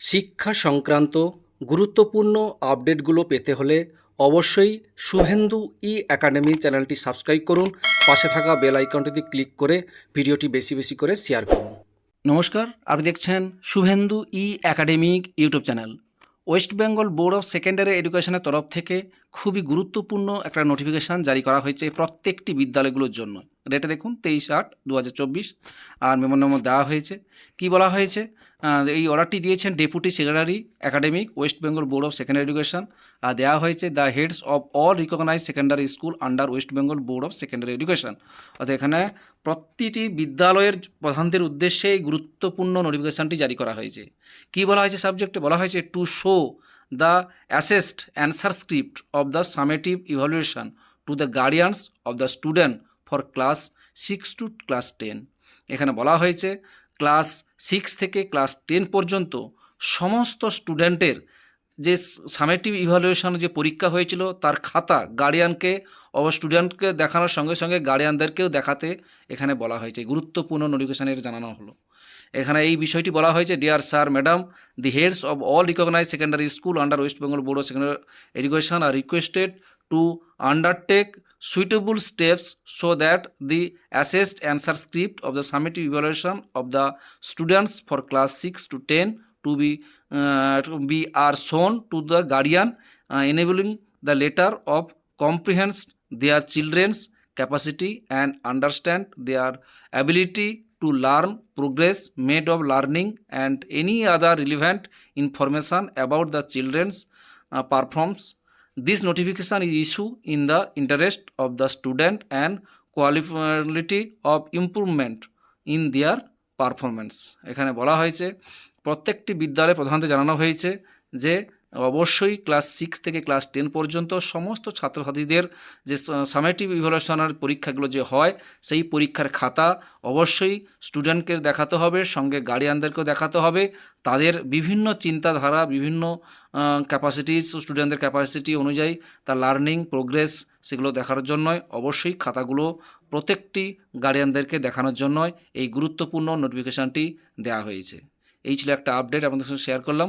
শিক্ষা সংক্রান্ত গুরুত্বপূর্ণ আপডেটগুলো পেতে হলে অবশ্যই শুভেন্দু ই একাডেমি চ্যানেলটি সাবস্ক্রাইব করুন। পাশে থাকা বেল আইকনটিতে ক্লিক করে ভিডিওটি বেশি বেশি করে শেয়ার করুন। নমস্কার, আপনি দেখছেন Shuvendu E academic YouTube channel. West Bengal board of secondary এডুকেশনের তরফ থেকে খুবই গুরুত্বপূর্ণ একটা নোটিফিকেশান জারি করা হয়েছে প্রত্যেকটি বিদ্যালয়গুলোর জন্য। ডেটা দেখুন, তেইশ আট দু আর মেমোরান্ডাম দেওয়া হয়েছে। কি বলা হয়েছে? এই অর্ডারটি দিয়েছেন deputy secretary academic West Bengal Board of Secondary Education আর দেওয়া হয়েছে the heads of all recognise secondary school under West Bengal Board of Secondary Education অর্থাৎ এখানে প্রতিটি বিদ্যালয়ের প্রধানদের উদ্দেশ্যে এই গুরুত্বপূর্ণ নোটিফিকেশনটি জারি করা হয়েছে। কি বলা হয়েছে সাবজেক্টে বলা হয়েছে to show the assessed answer script of the summative evaluation to the guardians of the student for class six to class ten এখানে বলা হয়েছে ক্লাস সিক্স থেকে ক্লাস টেন পর্যন্ত সমস্ত স্টুডেন্টের যে সামেটিভ ইভালুয়েশন যে পরীক্ষা হয়েছিল, তার খাতা গার্ডিয়ানকে ও স্টুডেন্টকে দেখানোর সঙ্গে সঙ্গে গার্ডিয়ানদেরকেও দেখাতে এখানে বলা হয়েছে। গুরুত্বপূর্ণ নোটিফিকেশনের জানানো হলো। এখানে এই বিষয়টি বলা হয়েছে dear sir madam the heads of all recognise secondary school under West Bengal Board of Secondary Education are requested to undertake suitable steps so that the assessed answer script of the summative evaluation of the students for class 6 to 10 to be uh, to be are shown to the guardian uh, enabling the letter of comprehend their children's capacity and understand their ability to learn progress made of learning and any other relevant information about the children's uh, performance this notification is issued in the interest of the student and quality of improvement in their performance এখানে বলা হয়েছে প্রত্যেকটি বিদ্যালয়ে প্রধানত জানানো হয়েছে যে অবশ্যই ক্লাস সিক্স থেকে ক্লাস টেন পর্যন্ত সমস্ত ছাত্রছাত্রীদের যে সামেটিভ ইভলিউশনের পরীক্ষাগুলো যে হয়, সেই পরীক্ষার খাতা অবশ্যই স্টুডেন্টকে দেখাতে হবে, সঙ্গে গার্ডিয়ানদেরকেও দেখাতে হবে। তাদের বিভিন্ন চিন্তাধারা, বিভিন্ন ক্যাপাসিটি স্টুডেন্টদের ক্যাপাসিটি অনুযায়ী তার লার্নিং প্রোগ্রেস সেগুলো দেখার জন্যই অবশ্যই খাতাগুলো প্রত্যেকটি গার্ডিয়ানদেরকে দেখানোর জন্যই এই গুরুত্বপূর্ণ নোটিফিকেশানটি দেওয়া হয়েছে। এই ছিল একটা আপডেট আপনাদের সঙ্গে শেয়ার করলাম।